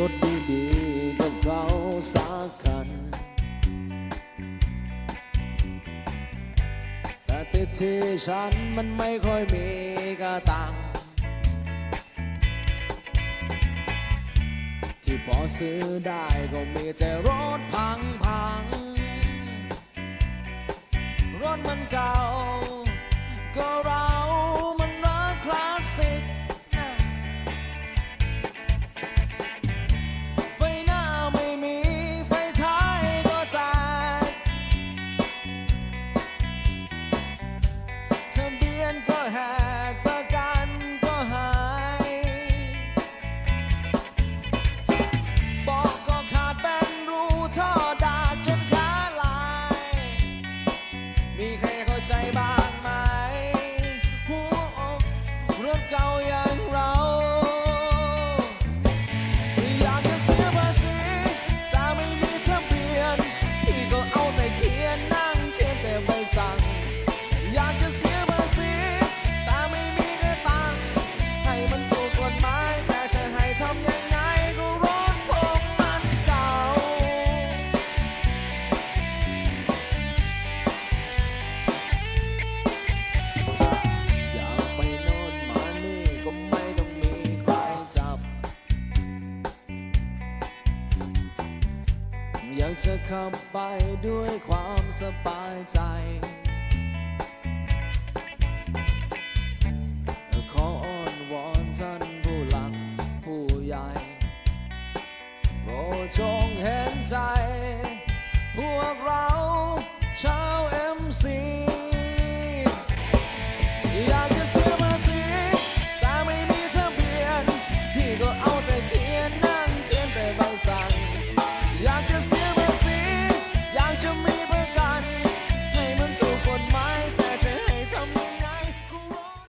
รถดีๆกับเราสักคัน แต่ติดที่ฉันมันไม่ค่อยมีกระตัง ที่พอซื้อได้ก็มีแต่รถพังพัง รถมันเก่าก็ มีใครเากจะขับไปด้วยความสบายใจ ขออ้อนวอนท่านผู้หลักผู้ใหญ่ โปรดจงเห็นใจ พวกเราชาวเอ็มซีอยาก